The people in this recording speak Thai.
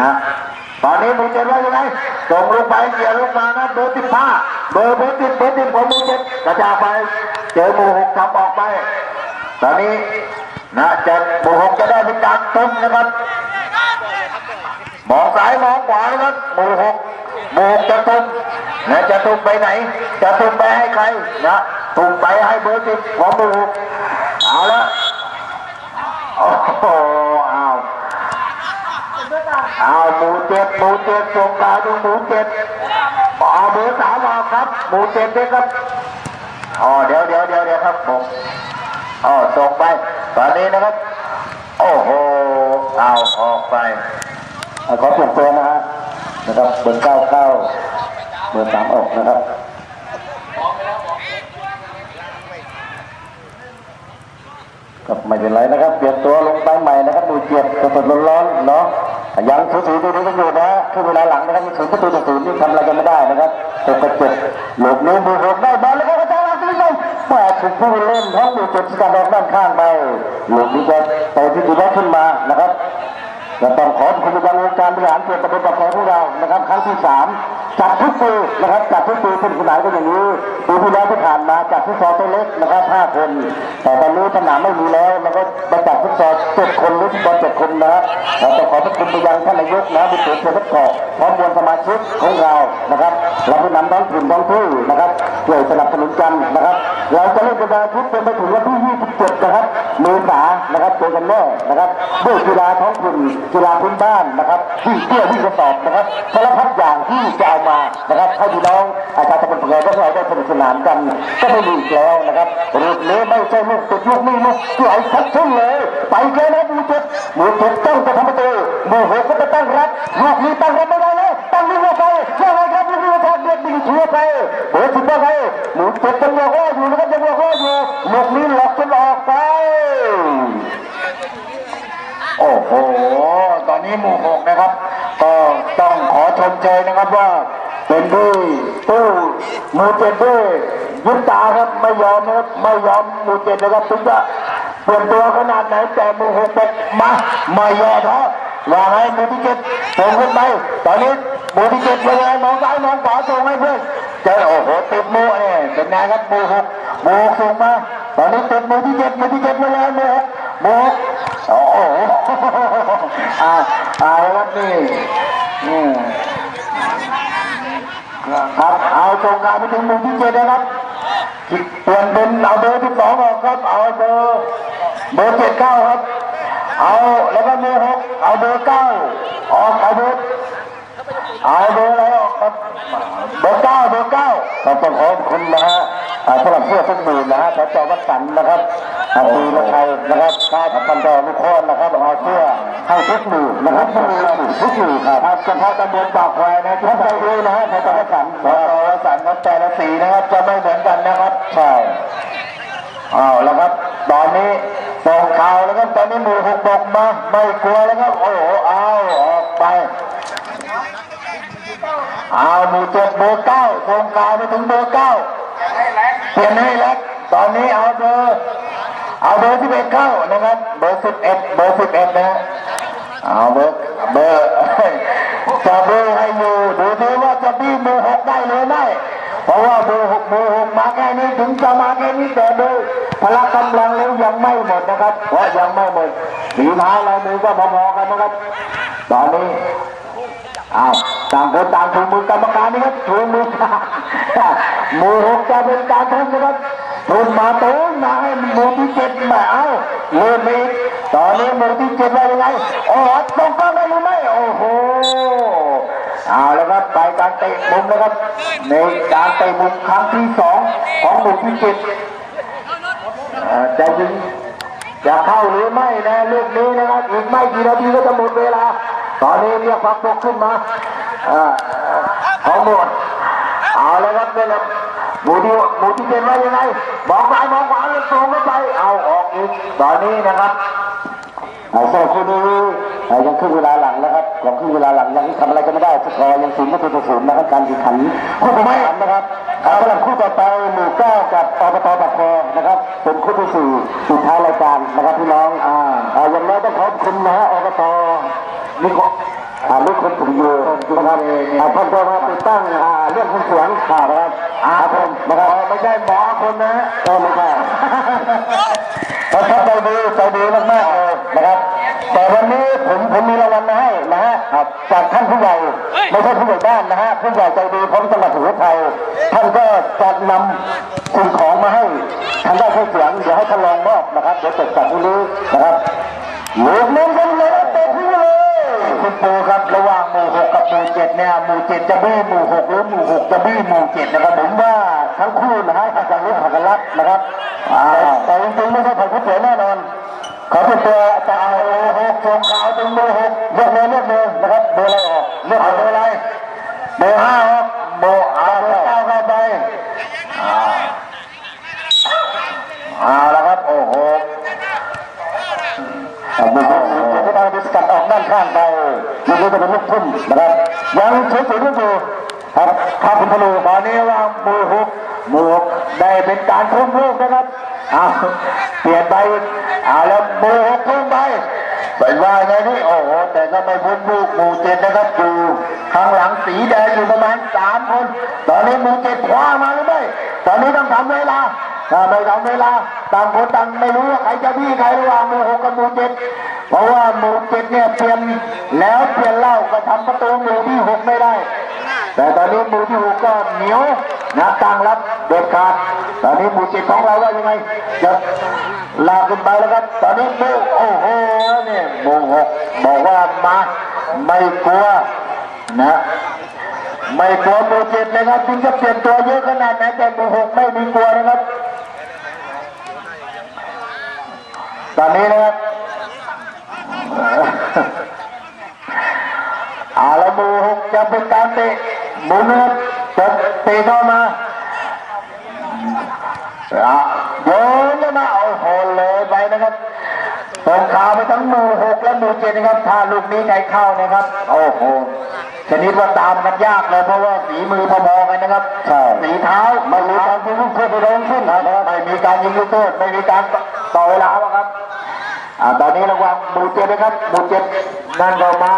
นะตอนนี้หมูเจ็ดว่ายังไงส่งลงไปเกี่ยวลงมานะเบอร์สิบห้าเบอร์เบอร์สิบเบอร์สิบของหมูเจ็ดกระจายไป เจอหมูหกทำออกไป ตอนนี้นะจะหมูหกจะได้เป็นการตุ้มนะครับมองซ้ายมองขวานะครับหมู่หกหมู่หกจะตุ้มนะจะตุ้มไปไหน จะตุ้มไปให้ใครนะตุ้มไปให้เบอร์สิบของหมู่หกเอาละโอ้โหเอา เอาหมูเจ็ดหมูเจ็ดส่งดาวดูหมูเจ็ดเอาเบอร์สามเอาครับ หมูเจ็ดด้วยครับอ๋อเดี๋ยวเดี๋ยวเดี๋ยวเดี๋ยวครับผมอ๋อส่งไป ตอนนี้นะครับ โอ้โห เอาออกไปขอเปลี่ยนตัวนะฮะนะครับเบอร์เก้าเข้าเบอร์สามออกนะครับ ครับไม่เป็นไรนะครับ เปลี่ยนตัวลงไปใหม่นะครับดูเจ็บสดๆร้อนๆเนาะยังสูสีดูดีกันอยู่นะฮะคือเวลาหลังนะครับมีสูงประตูต่อศูนย์นี่ทำอะไรกันไม่ได้นะครับตกกระเจ็บหลบนี้มือหกได้บอลแล้วก็กระจายมาที่นี่แหม่ถูกผู้เล่นท้องดูเจ็บที่การออกด้านข้างไปหลบนี้จะไปที่ดีแล้วขึ้นมานะครับ และต้องขอบคุณการวงการบริหารเกียรติตำบลปากคลองของเรานะครับ ครั้งที่สามจัดทุกปีนะครับจัดทุกปีขึ้นขนาดก็อย่างนี้ปีที่แล้วที่ผ่านมาจัดฟุตซอตัวเล็กนะครับห้าคน แต่ตอนนี้สนามไม่มีแล้วแล้วก็มาจัดฟุตซอเจ็ดคนหรือฟุตบอลเจ็ดคนนะเราต้องขอบพระคุณไปยังท่านนายกนะบุตรเสือพัดเกาะพร้อมมวลสมาชิกของเรานะครับ เราผู้นำท้องถิ่นท้องที่นะครับช่วยสนับสนุนกันนะครับ เราจะเล่นกันวันอาทิตย์เป็น กันแน่นะครับด้วยกีฬาท้องถิ่นกีฬาพื้นบ้านนะครับที่เพื่อที่จะสอบนะครับสารพัดอย่างที่จะเอามานะครับให้พี่น้องอาชาชนคนไทยพวกเราได้สนุกสนานกัน ก็ไม่มีอีกแล้วนะครับรูปนี้ไม่ใช่ลูกติดลูกนี่ลูกที่ไหลชัดขึ้นเลย ไปแค่นะหมูเจ็ดหมูเจ็ดต้องจะทำประตูหมูหกก็จะตั้งรับลูกนี้ตั้งรับไม่ได้เลยตั้งนี่ว่าใครยังไงครับลูกนี้ว่าใครเด็กดีเชื่อใครเบอร์สิบว่าใครหมูเจ็ดยังบอกว่าอยู่นะครับยังบอกว่าอยู่ลูอกจนออกไป โอ้โห ตอนนี้ หมู่หกนะครับ ก็ต้องขอชมเชยนะครับว่าเป็นด้วยตู้มูเจ็ดด้วยยุตาครับไม่ยอมนะครับไม่ยอมมูเจ็ดนะครับถึงจะเปลี่ยนตัวขนาดไหนแต่มูหกบอกมาไม่ยอมเพราะว่าไงหมูที่เจ็ดส่งขึ้นไปตอนนี้มูที่เจ็ดยังไงมองซ้ายมองขวาส่งให้เพื่อนเจอโอ้โหติดหมูเนี่ยเป็นไงครับหมูหกหมูส่งมาตอนนี้ติดมูที่เจ็ดมูที่เจ็ดยังไงหมูหกหมูหกโอ้โหอ่า เอาครับนี่ครับเอาตรงกลางไปถึงมุมที่เจ็ดนะครับเปลี่ยนเป็นเอาเบอร์ที่สองออกครับเอาเบอร์เบอร์เจ็ดเก้าครับเอาแล้วก็เบอร์หกเอาเบอร์เก้าออกเอาเบอร์เอาเบอร์อะไรออกครับเบอร์เก้าเบอร์เก้าเราต้องขอบคุณนะฮะสำหรับเสื้อทุกหมื่นนะฮะสจวัดสันนะครับ อาปีละไทยนะครับค่ายพันดอลูกโคนนะครับเอาเสื้อให้ทุกหมื่นะครับทุกหมื่ทุกหมื่นครับครับเฉพาะตำบลปากควายนะท่านใจดีนะฮะสจวสันต์สจวสันต์ครับแต่ละสีนะครับจะไม่เหมือนกันนะครับใช่เอาแล้วครับตอนนี้ส่งข่าวแล้วครับตอนนี้หมู่หกบอกมาไม่กลัวแล้วครับโอ้โหเอาออกไปเอาหมู่เจ็ดเบอร์เก้าส่งข่าวไปถึงเบอร์เก้าเปลี่ยนให้เล็กตอนนี้เอา เบอร์เอาเบอร์สิบเอ็ดเข้านะครับ เบอร์สิบเอ็ดเบอร์สิบเอ็ดนะเอาเบอร์เบอร์จะเบอร์ให้อยู่ดูดิว่าจะบี้เบอร์หกได้หรือไม่เพราะว่าเบอร์หกเบอร์หกมาแค่นี้ถึงจะมาแค่นี้แต่เบอร์พละกำลังแล้วยังไม่หมดนะครับเพราะยังไม่หมดฝีท้าลายมือก็พอๆกันนะครับ ตอนนี้อ้าวต่างคนต่างถูมือกรรมการนี่ครับถูมือมู่หกจะเป็นการทำนะครับ ทุนมาตูนมาให้หมู่ที่เจ็ดมาเอาเริ่มอีกตอนนี้หมู่ที่เจ็ดว่ายังไงโอ้ตรงกลางได้หรือไม่โอ้โหเอาแล้วครับไปการเตะมุมนะครับในการเตะมุมครั้งที่สองของหมู่ที่เจ็ดจะยิงจะเข้าหรือไม่นะลูกนี้นะครับอีกไม่กี่นาทีก็จะหมดเวลา ตอนนี้เรียกพักตกขึ้นมาอ่าของหมดเอาแล้วครับเนี่ยนะหมูที่หมูที่เป็นว่ายังไงมองซ้ายมองขวาเลยตรงเข้าไป เอาออกอีกตอนนี้นะครับเอาโซ่คู่นี้อ่ายังครึ่งเวลาหลังนะครับของครึ่งเวลาหลังยังทำอะไรกันไม่ได้สกอร์ยังศูนย์ประตูต่อศูนย์นะครับการแข่งขันคู่ต่อไปนะครับเอาสำหรับคู่ต่อไปหมู่เก้ากับอบตปากคอนะครับเป็นคู่ที่สี่สุดท้ายรายการนะครับพี่น้องอ่าอ่าอย่างน้อยต้องขอบคุณนะฮะอบตนิคมอ่า ลูกคนถึงอยู่นะครับอ่าท่านก็มาติดตั้งอ่าเรื่องคุณเสียงข่าวนะครับอ่าผมนะครับไม่ใช่หมอคนนะก็ไม่ใช่เขาชอบใจดีใจดีมากๆเลยนะครับแต่วันนี้ผมผมมีรางวัลมาให้นะฮะครับจากท่านผู้ใหญ่ไม่ใช่ผู้ใหญ่บ้านนะฮะผู้ใหญ่ใจดีของจังหวัดสุโขทัยท่านก็จะนำสิ่งของมาให้ทางด้านเครื่องเสียงเดี๋ยวให้ท่านลองมอบนะครับเดี๋ยวจบจากที่นี้นะครับลูกน้ำกันเลยเต็มที่เลย คุณปูครับระหว่างหมู่หกกับหมู่เจ็ดเนี่ยหมู่เจ็ดจะบี้หมู่หกหรือหมู่หกจะบี้หมู่เจ็ดนะครับผมว่าทั้งคู่นะฮะอาจจะรู้หักกันรักนะครับอ่าแต่จริงๆไม่ใช่ผัดก๋วยเตี๋ยวแน่นอนขอเป็นตัวจะเอาหกทงขาวถึงเบอร์หกเลือกเลยเลือกเลยนะครับเบอร์อะไรออกเลือกเอาเบอร์อะไรเบอร์ห้าครับเบอร์เอาเบอร์เก้าเข้าไปอ่าเอาละครับโอ้โห อ่าบุคคลจะได้ดิสกัดออกด้านข้างไปนี่ก็จะเป็ นลูกทุ่มนะครับยังเฉยๆอยู่ครับข้าคุณพลูตอนนี้ว่าหมู่หกหมู่หกได้เป็นการทุ่มลูกนะครับเอาเปลี่ยนไปเอาแล้วหมู่หกทุ่มไปเป็นว่าไงนี่โอ้โหแต่ก็ไม่พ้นลูกหมู่เจ็ดนะครับอยู่ข้างหลังสีแดงอยู่ประมาณสามคน ตอนนี้หมู่เจ็ดคว้ามาหรือไม่ตอนนี้ต้องทำเวลาถ้าไม่ทำเวลาต่างคนต่างไม่รู้ว่าใครจะพี่ใครระหว่างหมู่หกกับหมู่เจ็ด เพราะว่าหมู่เจ็ดเนี่ยเปลี่ยนแล้วเปลี่ยนเล่าก็ทำประตูหมู่ที่หกไม่ได้ แต่ตอนนี้หมู่ที่หกก็เหนียวนะตั้งรับเด็ดขาดตอนนี้หมู่เจ็ดของเราว่ายังไงจะลากขึ้นไปแล้วครับ ตอนนี้หมู่โอ้โหเนี่ยหมู่หกบอกว่ามาไม่กลัวนะไม่กลัวหมู่เจ็ดเลยครับถึงจะเปลี่ยนตัวเยอะขนาดไหนแต่หมู่หกไม่มีกลัวนะครับตอนนี้นะครับ เอาละ หมู่หกจะเป็นการเตะหมู่หนึ่งจะเตะเข้ามาอะโยนเข้ามาเอาโหนเลยไปนะครับตรงข่าวไปทั้งหมู่หกและหมู่เจ็ดนะครับถ้าลูกนี้ใครเข้านะครับ โอ้โหชนิดว่าตามกันยากเลยเพราะว่าฝีมือพอๆกันนะครับใช่สีเท้าไม่มีการยิงลูกโทษไปลงขึ้นนะครับไม่มีการยิงลูกโทษไม่มีการต่อเวลาครับอ่าตอนนี้ระวังหมู่เจ็ดนะครับหมู่เจ็ดนั่นก็มา